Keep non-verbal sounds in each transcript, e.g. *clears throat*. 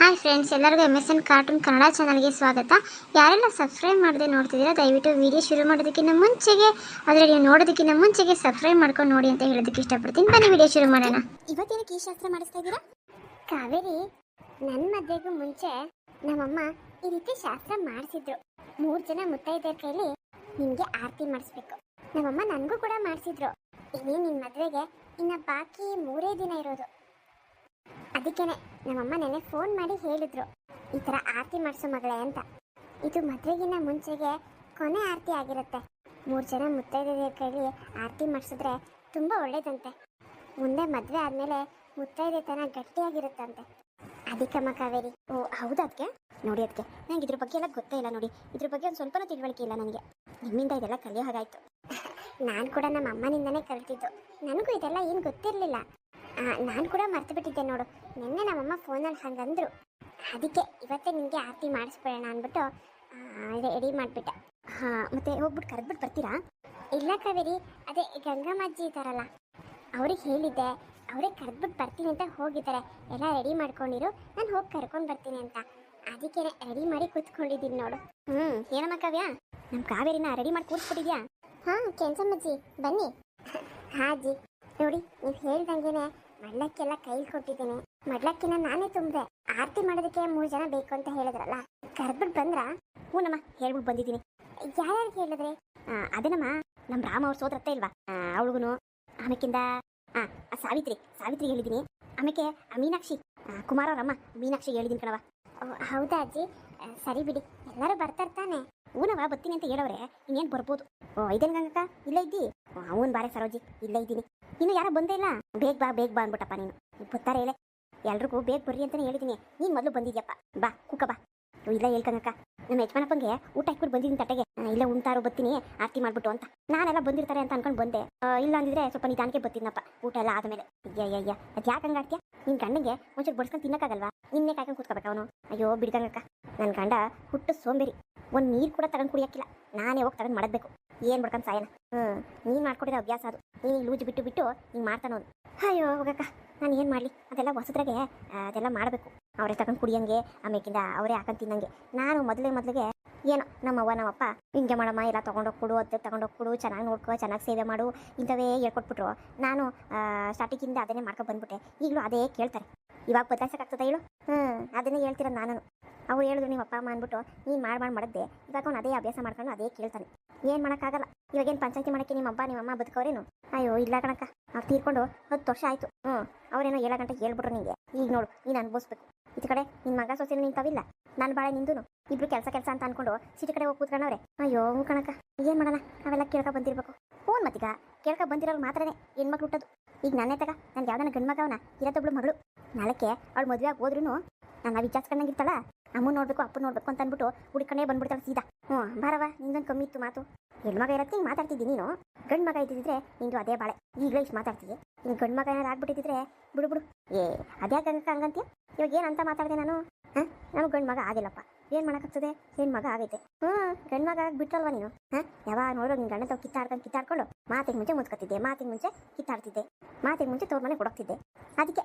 Hi friends ಎಲ್ಲರಿಗೂ M S N cartoon Kannada ಚಾನಲ್ಗೆ ಸ್ವಾಗತ. ಯಾರೆಲ್ಲ ಸಬ್ಸ್ಕ್ರೈಬ್ ಮಾಡದೆ ನೋಡ್ತಿದ್ದೀರಾ, ದಯವಿಟ್ಟು ವಿಡಿಯೋ ಶುರು ಮಾಡೋದಕ್ಕಿಂತ ಮುಂಚೆಗೆ, ಅದರಲ್ಲಿ ನೋಡೋದಕ್ಕಿಂತ ಮುಂಚೆಗೆ ಸಬ್ಸ್ಕ್ರೈಬ್ ಮಾಡ್ಕೊಂಡು ನೋಡಿ ಅಂತ ಹೇಳೋದಕ್ಕೆ ಇಷ್ಟಪಡ್ತೀನಿ. ಬನ್ನಿ ವಿಡಿಯೋ ಶುರು ಮಾಡೋಣ. ಇವತ್ತೇನು ಈ ಶಾಸ್ತ್ರ ಮಾಡಿಸ್ತಾ ಇದ್ದೀರಾ? ಕಾವೇರಿ ನನ್ನ ಮದುವೆಗೂ ಮುಂಚೆ ನಮ್ಮಮ್ಮ ಈ ರೀತಿ ಶಾಸ್ತ್ರ ಮಾಡಿಸಿದ್ರು. ಮೂರು ಜನ ಮುತ್ತೈದರ ಕೈಲಿ ನಿಮಗೆ ಆರತಿ ಮಾಡಿಸ್ಬೇಕು. ನಮ್ಮಮ್ಮ ನನಗೂ ಕೂಡ ಮಾಡಿಸಿದ್ರು. ಇನ್ನೇನು ನಿನ್ನ ಮದುವೆಗೆ ಇನ್ನು ಬಾಕಿ ಮೂರೇ ದಿನ ಇರೋದು. ಅದಕ್ಕೇನೆ ನಮ್ಮಮ್ಮ ನೆನೆ ಫೋನ್ ಮಾಡಿ ಹೇಳಿದ್ರು, ಈ ಥರ ಆರತಿ ಮಾಡಿಸೋ ಮಗಳೇ ಅಂತ. ಇದು ಮದುವೆಗಿನ್ನ ಮುಂಚೆಗೆ ಕೊನೆ ಆರತಿ ಆಗಿರುತ್ತೆ. ಮೂರು ಜನ ಮುತ್ತೈದೆಯರ ಕೈಲಿ ಆರತಿ ಮಾಡಿಸಿದ್ರೆ ತುಂಬ ಒಳ್ಳೇದಂತೆ. ಮುಂದೆ ಮದುವೆ ಆದಮೇಲೆ ಮುತ್ತೈದೆತನ ಗಟ್ಟಿಯಾಗಿರುತ್ತಂತೆ. ಅದಕ್ಕಮ್ಮ ಕಾವೇರಿ. ಓ, ಹೌದಾ ಅದಕ್ಕೆ ನೋಡಿ ಅದಕ್ಕೆ ನನಗೆ ಇದ್ರ ಬಗ್ಗೆ ಎಲ್ಲ ಗೊತ್ತೇ ಇಲ್ಲ ನೋಡಿ. ಇದ್ರ ಬಗ್ಗೆ ಒಂದು ಸ್ವಲ್ಪನೂ ತಿಳುವಳಿಕೆ ಇಲ್ಲ ನನಗೆ ನಿಮ್ಮಿಂದ ಇದೆಲ್ಲ ಕಲಿಯೋ ಹಾಗಾಯ್ತು. ನಾನು ಕೂಡ ನಮ್ಮ ಅಮ್ಮನಿಂದನೇ ಕಲ್ತಿದ್ದು. ನನಗೂ ಇದೆಲ್ಲ ಏನು ಗೊತ್ತಿರಲಿಲ್ಲ. ನಾನು ಕೂಡ ಮರ್ತು ಬಿಟ್ಟಿದ್ದೆ ನೋಡು. ನಿನ್ನೆ ನಮ್ಮಮ್ಮ ಫೋನಲ್ಲಿ ಹಂಗಂದ್ರು. ಅದಕ್ಕೆ ಇವತ್ತೇ ನಿಮಗೆ ಆರತಿ ಮಾಡಿಸ್ಬೇಡ ಅಂದ್ಬಿಟ್ಟು ರೆಡಿ ಮಾಡಿಬಿಟ್ಟೆ. ಹಾಂ, ಮತ್ತೆ ಹೋಗ್ಬಿಟ್ಟು ಕರೆದ್ಬಿಟ್ಟು ಬರ್ತೀರಾ? ಇಲ್ಲ ಕಾವೇರಿ, ಅದೇ ಗಂಗಮ್ಮಜ್ಜಿ ಇದ್ದಾರಲ್ಲ. ಅವ್ರಿಗೆ ಹೇಳಿದ್ದೆ ಅವರೇ ಕರೆದ್ಬಿಟ್ಟು ಬರ್ತೀನಿ ಅಂತ ಹೋಗಿದ್ದಾರೆ. ಎಲ್ಲ ರೆಡಿ ಮಾಡ್ಕೊಂಡಿರು, ನಾನು ಹೋಗಿ ಕರ್ಕೊಂಡು ಬರ್ತೀನಿ ಅಂತ. ಅದಕ್ಕೆ ರೆಡಿ ಮಾಡಿ ಕೂತ್ಕೊಂಡಿದ್ದೀನಿ ನೋಡು. ಹ್ಞೂ ಏನಮ್ಮ ಕಾವ್ಯ? ನಮ್ಮ ಕಾವೇರಿನ ರೆಡಿ ಮಾಡಿ ಕೂತ್ಬಿಟ್ಟಿದ್ಯಾ? ಹಾಂ, ಕೆಂಚಮ್ಮಜ್ಜಿ, ಬನ್ನಿ. ಹಾಂ ಅಜ್ಜಿ ನೋಡಿ, ನೀವು ಹೇಳ್ದಂಗೆನೆ ಮಡ್ಲಕ್ಕೆಲ್ಲ ಕೈ ಕೊಟ್ಟಿದ್ದೀನಿ. ಮಡ್ಲಕ್ಕಿನ ನಾನೇ ತುಂಬಿದೆ. ಆರತಿ ಮಾಡೋದಕ್ಕೆ ಮೂರು ಜನ ಬೇಕು ಅಂತ ಹೇಳಿದ್ರಲ್ಲ ಕರೆದ್ಬಿಟ್ಟು ಬಂದ್ರಾ? ಹ್ಞೂನಮ್ಮ ಹೇಳ್ಬಿಟ್ಟು ಬಂದಿದ್ದೀನಿ. ಯಾರ್ಯಾರು ಹೇಳಿದ್ರಿ? ಅದೇನಮ್ಮ ನಮ್ಮ ರಾಮ ಅವ್ರ ಸೋದರತ್ತೆ ಇಲ್ವಾ? ಅವಳಿಗೂ ಆಮೇಕಿಂದ, ಆ ಸಾವಿತ್ರಿ ಸಾವಿತ್ರಿ ಹೇಳಿದ್ದೀನಿ. ಆಮೇಲೆ ಮೀನಾಕ್ಷಿ ಕುಮಾರ ಅವರಮ್ಮ ಮೀನಾಕ್ಷಿ ಹೇಳಿದ್ದೀನಿ ಕಣವ ಹೌದಾ ಅಜ್ಜಿ? ಸರಿ ಬಿಡಿ, ಎಲ್ಲರೂ ಬರ್ತಾರೆ ತಾನೆ. ಊನವ ಬರ್ತೀನಿ ಅಂತ ಹೇಳವ್ರೆ, ಇನ್ನೇನು ಬರ್ಬೋದು? ಓ, ಇದೇನು ಗಂಗಕ್ಕ? ಇಲ್ಲ ಇದ್ದಿ? ಅವನು ಬಾರೆ ಸರೋಜಿ, ಇಲ್ಲ ಇದ್ದೀನಿ. ಇನ್ನು ಯಾರೋ ಬಂದೇ ಇಲ್ಲ. ಬೇಗ ಬಾ ಬೇಗ ಬಾ ಅನ್ಬಿಟ್ಟಪ್ಪ ನೀನು. ಗೊತ್ತಾರೆ ಹೇಳೆ, ಎಲ್ರಿಗೂ ಬೇಗ ಬರ್ರಿ ಅಂತಾನೆ ಹೇಳಿದ್ದೀನಿ ನೀನು ಮೊದಲು ಬಂದಿದ್ಯಪ್ಪ. ಬಾ ಕುಕ್ಕ ಬಾ. ಇಲ್ಲ ಹೇಳ್ಕಂಗಕ್ಕ ನಮ್ಮ ಯಜಮಾನಪ್ಪಂಗೆ ಊಟ ಇಟ್ಬಿಟ್ಟು ಬಂದಿದ್ದೀನಿ ತಟ್ಟೆಗೆ. ಇಲ್ಲ ಉಣ್ತಾರೋ ಬರ್ತೀನಿ, ಆರತಿ ಮಾಡ್ಬಿಟ್ಟು ಅಂತ. ನಾನೆಲ್ಲ ಬಂದಿರ್ತಾರೆ ಅಂತ ಅನ್ಕೊಂಡು ಬಂದೆ. ಇಲ್ಲ ಅಂದಿದ್ರೆ ಸ್ವಲ್ಪ ನಿಧಾನಕ್ಕೆ ಬರ್ತೀನಪ್ಪ ಊಟ ಎಲ್ಲ ಆದಮೇಲೆ. ಅಯ್ಯ ಅಯ್ಯ ಅದು ಯಾಕೆ ನಿನ್ನ ಗಂಡಂಗೆ ಒಂಚೂರು ಬಡ್ಸ್ಕೊಂಡು ತಿನ್ನಕ್ಕಾಗಲ್ವಾ? ನಿನ್ನೆ ಕಾಯ್ಕೊಂಡು ಕೂತ್ಕೋಬೇಕು ಅವನು? ಅಯ್ಯೋ, ಬಿಡ್ದಂಗಕ್ಕ. ನನ್ನ ಗಂಡ ಹುಟ್ಟು ಸೋಂಬೇರಿ. ಒಂದು ನೀರು ಕೂಡ ತಗೊಂಡು ಕುಡಿಯಕ್ಕಿಲ್ಲ ನಾನೇ ಹೋಗಿ ತಗೊಂಡು ಮಾಡಬೇಕು ಏನು ಬಿಡ್ಕೊಂಡು ಸಾಯನ? ಹ್ಞೂ ನೀನು ಮಾಡ್ಕೊಟ್ಟಿರೋ ಅಭ್ಯಾಸ ಅದು. ನೀನು ಲೂಜ್ ಬಿಟ್ಟು ಬಿಟ್ಟು ಹಿಂಗೆ ಮಾಡ್ತಾನೋನು ಅಯ್ಯೋ, ಹೋಗಕ್ಕ, ನಾನು ಏನು ಮಾಡಲಿ? ಅದೆಲ್ಲ ಹೊಸದ್ರಾಗೆ ಅದೆಲ್ಲ ಮಾಡಬೇಕು. ಅವರೇ ತಗೊಂಡು ಕುಡಿಯಂಗೆ ಆಮೇಕಿಂದ ಅವರೇ ಹಾಕೊಂಡು ತಿನ್ನಂಗೆ. ನಾನು ಮೊದಲೇ ಮೊದಲಿಗೆ ಏನೋ ನಮ್ಮವ್ವ ನಮ್ಮಪ್ಪ ಹಿಂಗೆ ಮಾಡಮ್ಮ, ಎಲ್ಲ ತೊಗೊಂಡೋಗಿ ಕೊಡು ಅದು ತೊಗೊಂಡೋಗಿ ಚೆನ್ನಾಗಿ ನೋಡ್ಕೊ, ಚೆನ್ನಾಗಿ ಸೇವೆ ಮಾಡು, ಇಂಥವೇ ಹೇಳ್ಕೊಟ್ಬಿಟ್ರು. ನಾನು ಸ್ಟಾರ್ಟಿಂಗಿಂದ ಅದನ್ನೇ ಮಾಡ್ಕೊಂಡು ಬಂದ್ಬಿಟ್ಟೆ. ಈಗಲೂ ಅದೇ ಕೇಳ್ತಾರೆ. ಇವಾಗ ಬದಲಾಯಿಸೋಕ್ಕಾಗ್ತದ ಹೇಳು? ಹ್ಞೂ ಅದನ್ನೇ ಹೇಳ್ತೀರ ನಾನು ಅವ್ರು ಹೇಳಿದ್ರು ನಿಮ್ಮ ಅಪ್ಪ, ಅಮ್ಮ ಅಂದ್ಬಿಟ್ಟು, ನೀನು ಮಾಡಿ ಮಾಡಿ ಮಾಡಿದ್ದೆ ಇವಾಗ ಅವ್ನು ಅದೇ ಅಭ್ಯಾಸ ಮಾಡ್ಕೊಂಡು ಅದೇ ಕೇಳ್ತಾನೆ. ಏನು ಮಾಡೋಕ್ಕಾಗಲ್ಲ. ಇವಾಗೇನು ಪಂಚಾಯತಿ ಮಾಡೋಕ್ಕೆ ನಿಮ್ಮ ಅಪ್ಪ ನಿಮ್ಮ ಅಮ್ಮ ಬದುಕವ್ರೇನು? ಅಯ್ಯೋ, ಇಲ್ಲ ಕಣಕ್ಕ. ಅವ್ರು ತೀರ್ಕೊಂಡು ಹತ್ತು ವರ್ಷ ಆಯಿತು. ಹ್ಞೂ ಅವರೇನೋ ಏಳು ಗಂಟೆ ಹೇಳ್ಬಿಟ್ರು ನಿಂಗೆ. ಈಗ ನೋಡು, ನೀನು ಅನುಭವಿಸ್ಬೇಕು. ಈ ಕಡೆ ನಿನ್ನ ಮಗ ಸೊಸೆನೂ ನಿಂತಾವಿಲ್ಲ. ನಾನು ಬಾಳೆ ನಿಂದು ಇಬ್ರು ಕೆಲಸ ಕೆಲಸ ಅಂತ ಅನ್ಕೊಂಡು ಸಿಟಿ ಕಡೆ ಹೋಗಿ ಕೂತ್ಕೊಂಡವ್ರೆ. ಅಯ್ಯೋ ಕಣಕ್ಕ. ಏನು ಮಾಡೋಣ ಅವೆಲ್ಲ ಕೇಳ್ಕೊ ಬಂದಿರ್ಬೇಕು. ಫೋನ್ ಮತ್ತೀಗ. ಕೇಳ್ಕೊ ಬಂದಿರೋರು ಮಾತ್ರನೇ ಹೆಣ್ಮಕ್ಳು ಹುಟ್ಟೋದು. ಈಗ ನಾನೇ ತಗ ನನ್ಗೆ ಯಾವ್ದಾನ ಗಂಡು ಮಗವನ ಇರತ್ತೊಬ್ಳು ಮಗಳು. ನಾಳಕ್ಕೆ ಅವಳು ಮದುವೆ ಆಗಿ ಹೋದ್ರೂ ನನ್ನ ವಿಚಾರಿಸ್ಕೊಂಡಂಗಿರ್ತಲ್ಲ ಅಮ್ಮ ನೋಡ್ಬೇಕು ಅಪ್ಪ ನೋಡ್ಬೇಕು ಅಂತ ಅಂದ್ಬಿಟ್ಟು ಹುಡ್ಕೊಂಡೇ ಬಂದ್ಬಿಡ್ತಾಳೆ ಸೀದಾ. ಹ್ಞೂ ಬಾರವ ನಿಂದೊಂದು ಕಮ್ಮಿ ಇತ್ತು ಮಾತು. ಹೆಣ್ಮಗ ಇರತ್ತೆ, ಹಿಂಗೆ ಮಾತಾಡ್ತಿದ್ದಿ ನೀನು? ಗಂಡ್ ಮಗ ಇದ್ದಿದ್ರೆ ನಿಂದು ಅದೇ ಬಾಳೆ. ಈಗಲೇ ಇಷ್ಟು ಮಾತಾಡ್ತೀವಿ ನಿನ್ ಗಂಡ್ ಮಗ ಏನಾರು ಆಗ್ಬಿಟ್ಟಿದ್ರೆ ಬಿಡು ಬಿಡು. ಏ ಹಂಗಕ್ಕ ಹಂಗಂತೀಯ? ಇವಾಗ ಏನು ಅಂತ ಮಾತಾಡಿದೆ ನಾನು? ಹಾಂ? ನಮ್ಗೆ ಗಂಡ್ ಮಗ ಆಗಿಲ್ಲಪ್ಪ. ಏನು ಮಾಡೋಕ್ಕಾಗ್ತದೆ? ಏನ್ ಮಗ ಆಗೈತೆ? ಹ್ಮ್, ಗಂಡ್ ಮಗ ಬಿಟ್ಟಲ್ವಾ ನೀನು? ಹಾಂ? ಯಾವಾಗ ನೋಡೋ ನಿನ್ ಗಂಡ ತಾವು ಕಿತ್ತಾಡ್ಕೊಂಡು ಕಿತ್ತಾಡ್ಕೊಂಡು ಮುಂಚೆ ಮುಚ್ಕೊತಿದ್ದೆ ಮಾತಿಗೆ ಮುಂಚೆ ಕಿತ್ತಾಡ್ತಿದ್ದೆ ಮಾತಿಗೆ ಮುಂಚೆ ತೋರ್ ಮನೆ ಕೊಡೋಗ್ತಿದ್ದೆ. ಅದಕ್ಕೆ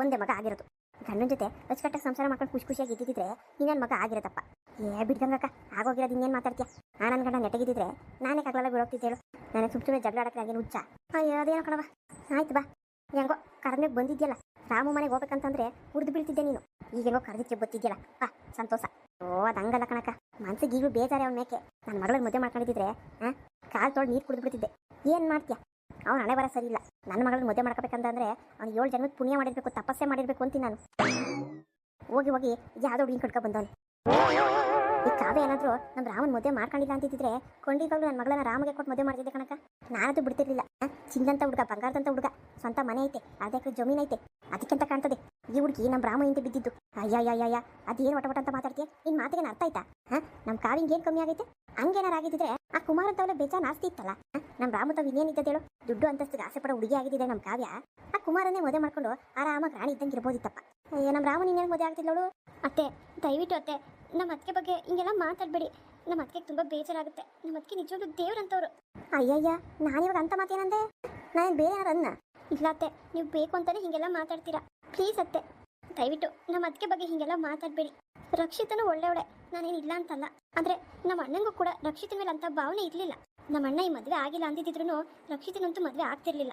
ಒಂದೇ ಮಗ ಆಗಿರೋದು. ಗಂಡನ ಜೊತೆ ಅಚ್ಚುಕಟ್ಟಾಗಿ ಸಂಸಾರ ಮಾಡ್ಕೊಂಡು ಖುಷಿ ಖುಷಿಯಾಗಿ ಇದ್ದಿದ್ರೆ ಇನ್ನೇನು ಮಗ ಆಗಿರತ್ತಪ್ಪ. ಏ, ಬಿಡ್ದಂಗಕ್ಕ, ಆಗೋಗಿರೋದು ಇನ್ನೇನು ಮಾತಾಡ್ತೀಯ? ಆ ನನ್ನ ಗಂಡ ನೆಟಗಿದ್ರೆ ನಾನೇ ಕಗ್ಲೆಲ್ಲ ಬಿಡೋಗ್ತಿದ್ದೆ ಹೇಳು. ಸುಮ್ ಸುಮ್ಮನೆ ಜಗಳ ಆಡಕ್ಕೆ ಹುಚ್ಚ? ಅಯ್ಯೋ, ಅದೇನೋ ಕಣವ ಆಯ್ತು ಬಾ. ಹೆಂಗೋ ಕರ್ನಾಗ ಬಂದಿದ್ಯಲ್ಲ. ರಾಮು ಮನೆಗೆ ಹೋಗ್ಬೇಕಂತಂದ್ರೆ ಹುರಿದು ಬೀಳ್ತಿದ್ದೆ ನೀನು. ಈಗೇನೋ ಕರೆದಿಕ್ಕೆ ಬತ್ತಿದ್ಯಲ್ಲ ಬಾ, ಸಂತೋಷ. ಓ, ಅದಂಗಲ್ಲ ಕಣಕ ಮನ್ಸಿಗೆ ಈಗಲೂ ಬೇಜಾರೆ ಅವ್ನ ಮೇಕೆ. ನನ್ನ ಮಗಳ ಮದುವೆ ಮಾಡ್ಕೊಂಡಿದ್ದಿದ್ರೆ ಹಾ ಕಾಲು ತೊಳೆದು ನೀರು ಕುಡಿದು ಬಿಡ್ತಿದ್ದೆ. ಏನು ಮಾಡ್ತೀಯ? ಅವ್ನು ಹಣೆ ಬರ ಸರಿ ಇಲ್ಲ. ನನ್ನ ಮಗಳನ್ನ ಮದುವೆ ಮಾಡ್ಕೋಬೇಕಂತಂದ್ರೆ ಅವ್ನು ಏಳು ಜನ್ಮದ ಪುಣ್ಯ ಮಾಡಿರ್ಬೇಕು, ತಪಸ್ಸೆ ಮಾಡಿರ್ಬೇಕು ಅಂತೀನಿ ನಾನು. ಹೋಗಿ ಹೋಗಿ ಯಾವುದೋ ಹುಡುಗಿ ಕಟ್ಕೊ ಬಂದವನು. ಈ ಕಾವ್ಯ ಏನಾದ್ರು ನಮ್ಮ ರಾಮನ್ ಮದುವೆ ಮಾಡ್ಕೊಂಡಿಲ್ಲ ಅಂತಿದ್ರೆ ಖಂಡಿತವಾಗ್ಲೂ ನನ್ನ ಮಗಳನ್ನ ರಾಮಗೆ ಕೊಟ್ಟು ಮದುವೆ ಮಾಡ್ತಿದ್ದೆ ಕಣಕ ನಾನದು ಬಿಡ್ತಿರ್ಲಿಲ್ಲ. ಚಿಂದಂತ ಹುಡುಗ, ಬಂಗಾರದಂತ ಹುಡುಗ. ಸ್ವಂತ ಮನೆ ಐತೆ ಅದಕ್ಕೆ ಜಮೀನ್ ಐತೆ ಅದಕ್ಕಿಂತ ಕಾಣ್ತದೆ. ಈ ಹುಡುಗಿ ನಮ್ಮ ಬ್ರಾಹ್ಮ ಹಿಂದೆ ಬಿದ್ದಿದ್ದು. ಅಯ್ಯಯ್ಯಯ್ಯ, ಅದೇನು ವಟ ವಟ ಅಂತ ಮಾತಾಡ್ತೀಯ? ನಿನ್ ಮಾತಿಗೆ ಅರ್ಥ ಆಯ್ತಾ? ಹಾ? ನಮ್ಮ ಕಾವಿಂಗ್ ಏನ್ ಕಮ್ಮಿ ಆಗೈತೆ? ಹಂಗೇನಾರು ಆಗಿದ್ರೆ ಆ ಕುಮಾರ ಅಂತವಲ್ಲ ಬೇಜಾನ್ ಆಸ್ತಿ ಇತ್ತಲ್ಲ? ನಮ್ಮ ರಾಮ ತಾವ್ ಇನ್ನೇನಿದ್ದ ಹೇಳು? ದುಡ್ಡು ಅಂತಸ್ತಿಗೆ ಆಸೆ ಪಡೋ ಹುಡುಗಿ ಆಗಿದ್ದಿದೆ ನಮ್ಮ ಕಾವ್ಯ ಆ ಕುಮಾರನ್ನೇ ಮದುವೆ ಮಾಡ್ಕೊಂಡು ಆರಾಮಾಗಿ ರಾಣಿ ಇದ್ದಂಗೆ ಇರ್ಬೋದಿತ್ತಪ್ಪ. ಅಯ್ಯೋ ನಮ್ಮ ರಾಮ ಇನ್ನೇನು ಮದುವೆ ಆಗ್ತಿದ್ಲವಳು ಅತ್ತೆ, ದಯವಿಟ್ಟು ಅತ್ತೆ ನಮ್ಮ ಅತ್ತಿಗೆ ಬಗ್ಗೆ ಹಿಂಗೆಲ್ಲ ಮಾತಾಡಬೇಡಿ. ನಮ್ಮ ಅತ್ತಿಗೆ ತುಂಬ ಬೇಜಾರಾಗುತ್ತೆ. ನಮ್ಮ ಅತ್ತಿಗೆ ನಿಜವಾಗ್ಲೂ ದೇವ್ರಂತವ್ರು. ಅಯ್ಯಯ್ಯ ನಾನಿವಾಗ ಅಂತ ಮಾತೇನಂದೆ? ನಾನು ಬೇರೆ ಯಾರನ್ನ? ಇಲ್ಲ ಅತ್ತೆ ನೀವು ಬೇಕು ಅಂತಾನೆ ಹಿಂಗೆಲ್ಲ ಮಾತಾಡ್ತೀರಾ? ಪ್ಲೀಸ್ ಅತ್ತೆ. ದಯವಿಟ್ಟು ನಮ್ಮ ಅದಕ್ಕೆ ಬಗ್ಗೆ ಹಿಂಗೆಲ್ಲ ಮಾತಾಡಬೇಡಿ. ರಕ್ಷಿತನು ಒಳ್ಳೆಯವಳೆ ನಾನೇನು ಇಲ್ಲ ಅಂತಲ್ಲ. ಆದರೆ ನಮ್ಮ ಅಣ್ಣಂಗೂ ಕೂಡ ರಕ್ಷಿತನ ಮೇಲೆ ಅಂತ ಭಾವನೆ ಇರಲಿಲ್ಲ. ನಮ್ಮ ಅಣ್ಣ ಈ ಮದುವೆ ಆಗಿಲ್ಲ ಅಂದಿದ್ರು ರಕ್ಷಿತನಂತೂ ಮದುವೆ ಆಗ್ತಿರ್ಲಿಲ್ಲ.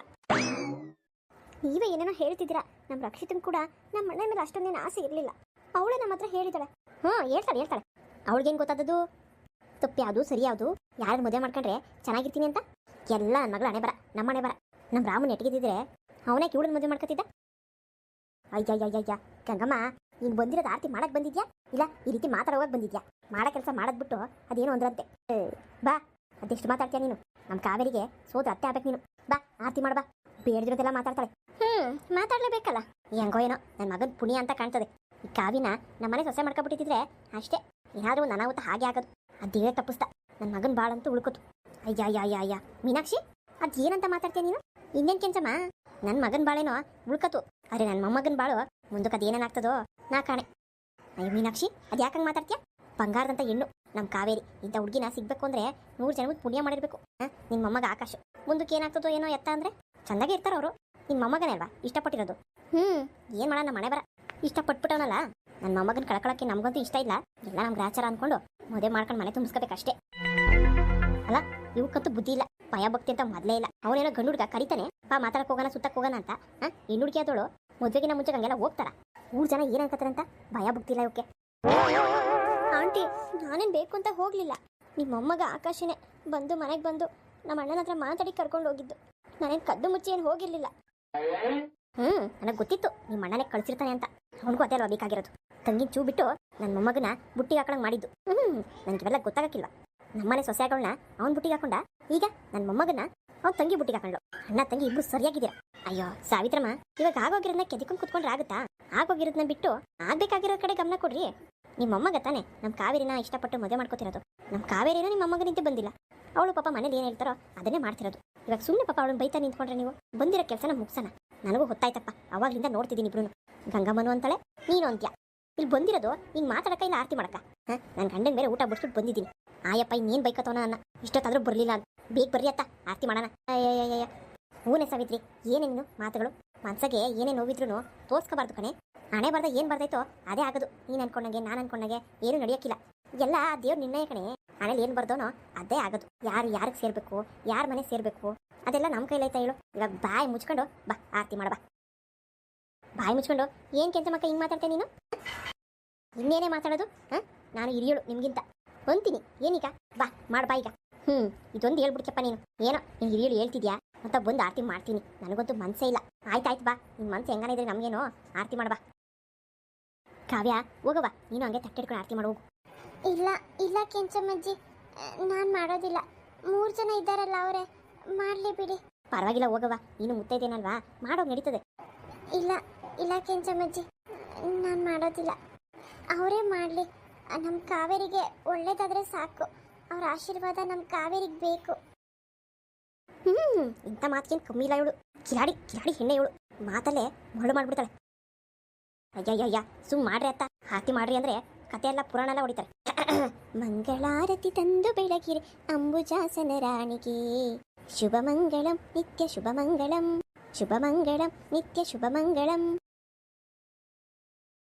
ನೀವೇ ಏನೇನೋ ಹೇಳ್ತಿದ್ದೀರಾ? ನಮ್ಮ ರಕ್ಷಿತನ್ ಕೂಡ ನಮ್ಮ ಅಣ್ಣ ಮೇಲೆ ಅಷ್ಟೊಂದೇನು ಆಸೆ ಇರಲಿಲ್ಲ. ಅವಳೇ ನಮ್ಮ ಹತ್ರ ಹೇಳಿದಾಳೆ. ಹ್ಞೂ, ಹೇಳ್ತಾಳೆ ಹೇಳ್ತಾಳೆ. ಅವಳಿಗೇನು ಗೊತ್ತಾದದು ತಪ್ಪು ಯಾವುದು, ಸರಿ ಯಾರು ಮದುವೆ ಮಾಡ್ಕೊಂಡ್ರೆ ಚೆನ್ನಾಗಿರ್ತೀನಿ ಅಂತ? ಎಲ್ಲ ನನ್ನ ಮಗಳ ಹಣೆ ಬರ ನಮ್ಮ ಹಣೆ ಬರ ನಮ್ಮ ರಾಮನ್ ಎಟ್ಗಿದ್ದಿದ್ರೆ ಅವನೇ ಕಿವಳನ್ನ ಮದುವೆ ಮಾಡ್ಕೊತಿದ್ದ ಅಯ್ಯಯ್ಯಯ್ಯಯ್ಯ ಗಂಗಮ್ಮ ನೀನು ಬಂದಿರೋದು ಆರತಿ ಮಾಡಕ್ ಬಂದಿದ್ಯಾ? ಇಲ್ಲ ಈ ರೀತಿ ಮಾತಾಡೋವಾಗ ಬಂದಿದ್ಯಾ? ಮಾಡೋ ಕೆಲಸ ಮಾಡೋದ್ಬಿಟ್ಟು ಅದೇನೋ ಅಂದ್ರಂತೆ ಬಾ ಅದೆಷ್ಟು ಮಾತಾಡ್ತೀಯ ನೀನು? ನಮ್ಮ ಕಾವೇರಿಗೆ ಸೋತು ಅತ್ತೆ ಆಗ್ಬೇಕು ನೀನು. ಬಾ ಆರತಿ ಮಾಡ ಬಾ. ಬೇಡದಿರೋದೆಲ್ಲ ಮಾತಾಡ್ತಾಳೆ. ಹ್ಮ್ ಮಾತಾಡಲೇಬೇಕಲ್ಲ. ಹೆಂಗೋ ಏನೋ ನನ್ನ ಮಗನ ಪುಣ್ಯ ಅಂತ ಕಾಣ್ತದೆ. ಈ ಕಾವಿನ ನಮ್ಮನೆ ಸೊಸೆ ಮಾಡ್ಕೊಬಿಟ್ಟಿದ್ರೆ ಅಷ್ಟೇ. ಏನಾದರೂ ಒಂದು ಅನಾಹುತ ಹಾಗೆ ಆಗೋದು. ಅದೇ ತಪ್ಪಿಸ್ತಾ ನನ್ನ ಮಗನ ಭಾಳಂತೂ ಉಳ್ಕೋತು. ಅಯ್ಯ ಅಯ್ಯ ಅಯ್ಯ ಅಯ್ಯ ಮೀನಾಕ್ಷಿ ಅದೇನಂತ ಏನಂತ ಮಾತಾಡ್ತೀಯ ನೀನು? ಇನ್ನೇನ್ ಕೆಂಚಮ್ಮ? ನನ್ನ ಮಗನ ಬಾಳೇನೋ ಉಳ್ಕತು ಅರೆ ನನ್ನ ಮೊಮ್ಮಗನ ಬಾಳು ಮುಂದಕ್ಕೆ ಅದೇನೇನಾಗ್ತದೋ ನಾ ಕಾಣೆ. ಅಯ್ಯ ಮೀನಾಕ್ಷಿ ಅದು ಯಾಕಂಗೆ ಮಾತಾಡ್ತೀಯ? ಬಂಗಾರದಂತ ಹೆಣ್ಣು ನಮ್ಮ ಕಾವೇರಿ ಇಂಥ ಹುಡುಗಿನ ಸಿಗ್ಬೇಕು ಅಂದ್ರೆ ನೂರು ಜನಕ್ಕೆ ಪುಣ್ಯ ಮಾಡಿರ್ಬೇಕು. ನಿನ್ ಮೊಮ್ಮಗ ಆಕಾಶ. ಮುಂದಕ್ಕೆ ಏನಾಗ್ತದೋ ಏನೋ ಎತ್ತ ಅಂದ್ರೆ ಚಂದಾಗೆ ಇರ್ತಾರ ಅವರು. ನಿಮ್ಮ ಮೊಮ್ಮಗನೇ ಅಲ್ವಾ ಇಷ್ಟಪಟ್ಟಿರೋದು. ಹ್ಮ್. ಏನ್ ಮಾಡೋಣ ಮನೆ ಬರ. ಇಷ್ಟಪಟ್ಬಿಟ್ಟವನಲ್ಲ? ನನ್ನ ಮೊಮ್ಮಗನ ಕಳ್ಕೊಳಕ್ಕೆ ನಮ್ಗಂತೂ ಇಷ್ಟ ಇಲ್ಲ. ಎಲ್ಲ ನಮ್ಗೆ ಗ್ರಾಚಾರ ಅನ್ಕೊಂಡು ಮದುವೆ ಮಾಡ್ಕೊಂಡು ಮನೆ ತುಂಬಿಸ್ಕೋಬೇಕಷ್ಟೇ. ಅಲ್ಲ ಇವಕ್ಕಂತೂ ಬುದ್ಧಿ ಇಲ್ಲ. ಭಯ ಭಕ್ತಿ ಅಂತ ಮೊದಲೇ ಇಲ್ಲ. ಅವನೇನೋ ಗಂಡು ಹುಡುಗ ಕರಿತಾನೆ, ಪಾ ಮಾತಾಡಕ್ ಹೋಗೋಣ ಸುತ್ತಕ್ಕೆ ಹೋಗೋಣ ಅಂತ ಆ ಹೆಣ್ಣು ಹುಡುಗಿ ಆದೋಳು ಮದುವೆಗಿನ ಮುಂಚೆ ಹಂಗೆಲ್ಲ ಹೋಗ್ತಾರ ಊರ್ ಜನ ಏನ್ ಅನ್ಕತ್ತಾರಂತ ಭಯ ಭಕ್ತಿ ಇಲ್ಲ ಇವಕ್ಕೆ ಆಂಟಿ, ನಾನೇನ್ ಬೇಕು ಅಂತ ಹೋಗ್ಲಿಲ್ಲ. ನಿಮ್ಮ ಮೊಮ್ಮಗ ಆಕಾಶನೇ ಬಂದು ಮನೆಗೆ ಬಂದು ನಮ್ಮ ಅಣ್ಣನ ಹತ್ರ ಮಾತಾಡಿ ಕರ್ಕೊಂಡು ಹೋಗಿದ್ದು. ನಾನೇನ್ ಕದ್ದು ಮುಚ್ಚಿ ಏನು ಹೋಗಿರ್ಲಿಲ್ಲ. ಹ್ಮ್, ನನಗೆ ಗೊತ್ತಿತ್ತು ನಿಮ್ಮ ಅಣ್ಣನೇ ಕಳ್ಸಿರ್ತಾನೆ ಅಂತ. ಅವನಿಗೂ ಅದೇ ಅಲ್ವಾ ಬೇಕಾಗಿರೋದು. ತಂಗಿ ಚೂ ಬಿಟ್ಟು ನನ್ನ ಮೊಮ್ಮಗನ ಬುಟ್ಟಿಗೆ ಹಾಕೊಳಂಗ್ ಮಾಡಿದ್ದು. ಹ್ಮ್, ನನಗೆ ಇವೆಲ್ಲ ಗೊತ್ತಾಗಕ್ಕಿಲ್ಲ ನಮ್ಮನೆ ಸೊಸೆಗಳನ್ನ ಅವ್ನ ಬುಟ್ಟಿಗೆ ಹಾಕೊಂಡ, ಈಗ ನನ್ನ ಮೊಮ್ಮಗನ ಅವ್ನ ತಂಗಿ ಬುಟ್ಟಿಗೆ ಹಾಕೊಂಡ್ಳು. ಅಣ್ಣ ತಂಗಿ ಇಬ್ರು ಸರಿಯಾಗಿದ್ದೀರಾ. ಅಯ್ಯೋ, ಸಾವಿತ್ರಮ್ಮ, ಇವಾಗ ಆಗೋಗಿರೋದನ್ನ ಕೆದಿಕೊಂಡು ಕುತ್ಕೊಂಡ್ರೆ ಆಗುತ್ತಾ? ಆಗೋಗಿರೋದನ್ನ ಬಿಟ್ಟು ಆಗ್ಬೇಕಾಗಿರೋ ಕಡೆ ಗಮನ ಕೊಡ್ರಿ. ನಿಮ್ಮ ಮೊಮ್ಮಗ ತಾನೆ ನಮ್ಮ ಕಾವೇರಿನ ಇಷ್ಟಪಟ್ಟು ಮದುವೆ ಮಾಡ್ಕೋತಿರೋದು. ನಮ್ಮ ಕಾವೇರಿನ ನಿಮ್ಮ ಮೊಮ್ಮಗನಿಂದ ಬಂದಿಲ್ಲ. ಅವಳು ಪಾಪ ಮನೇಲಿ ಏನು ಹೇಳ್ತಾರೋ ಅದನ್ನೇ ಮಾಡ್ತಿರೋದು. ಇವಾಗ ಸುಮ್ಮನೆ ಪಾಪ ಅವಳನ್ನ ಬೈತಾ ನಿಂತ್ಕೊಂಡ್ರೆ ನೀವು, ಬಂದಿರೋ ಕೆಲಸನ ಮುಗ್ಸೋಣ. ನನಗೂ ಹೊತ್ತಾಯ್ತಪ್ಪ ಅವಾಗಿಂದ ನೋಡ್ತಿದ್ದೀನಿ ಇಬ್ರು ಗಂಗಮ್ಮನು ಅಂತಾಳೆ, ನೀನು ಅಂತ್ಯ. ಇಲ್ಲಿ ಬಂದಿರೋದು ಹಿಂಗೆ ಮಾತಾಡಕ ಇಲ್ಲ ಆರತಿ ಮಾಡಕ ಹಾಂ ನನ್ನ ಗಂಡನ ಮೇಲೆ ಊಟ ಬಿಡ್ಸ್ಬಿಟ್ಟು ಬಂದಿದ್ದೀನಿ. ಆಯಪ್ಪ, ಇನ್ನೇನು ಬೈಕತ್ತವನ ಅನ್ನ ಇಷ್ಟೊತ್ತಾದ್ರೂ ಬರಲಿಲ್ಲ ಅಂತ. ಬೇಗ ಬರ್ರಿ ಅತ್ತ ಆರತಿ ಮಾಡೋಣ. ಅಯ್ಯಯ್ಯಯ್ಯ ಹೂನೆ ಸಾವಿತ್ರಿ, ಏನೇ ನೀನು ಮಾತುಗಳು? ಮನ್ಸಗೆ ಏನೇ ನೋವಿದ್ರು ತೋರ್ಸ್ಕೋಬಾರ್ದು ಕಣೆ. ಹಣೆ ಬರ್ದ ಏನು ಬರ್ದೈತೋ ಅದೇ ಆಗೋದು. ನೀನು ಅನ್ಕೊಂಡಂಗೆ, ನಾನು ಅನ್ಕೊಂಡಂಗೆ ಏನು ನಡೆಯೋಕ್ಕಿಲ್ಲ ಎಲ್ಲ ದೇವ್ರ ನಿರ್ಣಯ ಕಣೆ. ಹಣೆಲಿ ಏನು ಬರ್ದೋನೋ ಅದೇ ಆಗದು. ಯಾರು ಯಾರಿಗೆ ಸೇರಬೇಕು? ಯಾರ ಮನೆ ಸೇರಬೇಕು? ಅದೆಲ್ಲ ನಮ್ಮ ಕೈಲೈತಾ ಹೇಳು. ಇವಾಗ ಬಾಯಿ ಮುಚ್ಕೊಂಡು ಬಾ ಆರತಿ ಮಾಡಬಾ ಬಾಯಿ ಮುಚ್ಕೊಂಡು ಏನ್ ಕೆಂಚ ಮಕ್ಕ ಹಿಂಗ್ ಮಾತಾಡ್ತೇನೆ ನೀನು? ಇನ್ನೇನೇ ಮಾತಾಡೋದು? ನಾನು ಹಿರಿಯಳು ನಿಮ್ಗಿಂತ. ಅಂತೀನಿ ಏನೀಗ? ಬಾ ಮಾಡ್ಬಾ ಈಗ. ಹ್ಞೂ ಇದೊಂದು ಹೇಳ್ಬಿಡ್ತಪ್ಪ ನೀನು. ಏನೋ ನೀನು ಹಿರಿಯಳು ಹೇಳ್ತಿದ್ಯಾ? ಅಂತ ಬಂದು ಆರತಿ ಮಾಡ್ತೀನಿ. ನನಗಂತೂ ಮನಸ್ಸೇ ಇಲ್ಲ. ಆಯ್ತಾಯ್ತು ಬಾ. ನಿನ್ನ ಮನ್ಸು ಹೆಂಗಾನಿದ್ರೆ ನಮಗೇನೋ? ಆರತಿ ಮಾಡ್ಬಾ ಕಾವ್ಯ ಹೋಗವಾ ನೀನು ಹಂಗೆ ತಟ್ಟಿಡ್ಕೊಂಡು ಆರತಿ ಮಾಡು ಇಲ್ಲ ಇಲ್ಲ ಕೆಂಚಮ್ಮಜ್ಜಿ. ನಾನು ಮಾಡೋದಿಲ್ಲ. ಮೂರು ಜನ ಇದ್ದಾರಲ್ಲ ಅವರೇ. ಮಾಡಲಿ ಬಿಡಿ. ಪರವಾಗಿಲ್ಲ ಹೋಗವಾ ನೀನು ಮುತ್ತೈದೇನಲ್ವಾ? ಮಾಡೋ ನಡೀತದೆ. ಇಲ್ಲ ಇಲ್ಲ ಕೆಂಚಮ್ಮಜ್ಜಿ. ನಾನು ಮಾಡೋದಿಲ್ಲ. ಅವರೇ ಮಾಡಲಿ. ನಮ್ಮ ಕಾವೇರಿಗೆ ಒಳ್ಳೇದಾದರೆ ಸಾಕು. ಅವ್ರ ಆಶೀರ್ವಾದ ನಮ್ಮ ಕಾವೇರಿಗೆ ಬೇಕು. ಹ್ಮ್, ಇಂಥ ಮಾತಿಗೇನು ಕಮ್ಮಿ ಇಲ್ಲ ಇವಳು. ಕಿರಾಡಿ ಕಿಲಾಡಿ ಹೆಣ್ಣೆ ಇವಳು. ಮಾತಲ್ಲೇ ಮರಳು ಮಾಡ್ಬಿಡ್ತಾಳೆ. ಅಯ್ಯಯ್ಯಯ್ಯ, ಸುಮ್ ಮಾಡ್ರಿ ಅತ್ತ. ಆರತಿ ಮಾಡ್ರಿ ಅಂದ್ರೆ ಕತೆ ಎಲ್ಲ ಪುರಾಣ ಎಲ್ಲ ಹೊಡಿತಾರೆ. *clears throat* ಮಂಗಳಾರತಿ ತಂದು ಬೆಳಗಿರಿ ಅಂಬುಜಾಸನ ರಾಣಿಗೆ. ಶುಭ ಮಂಗಳಂ ನಿತ್ಯ ಶುಭ ಮಂಗಳಂ ಶುಭ ಮಂಗಳಂ ನಿತ್ಯ ಶುಭ ಮಂಗಳಂ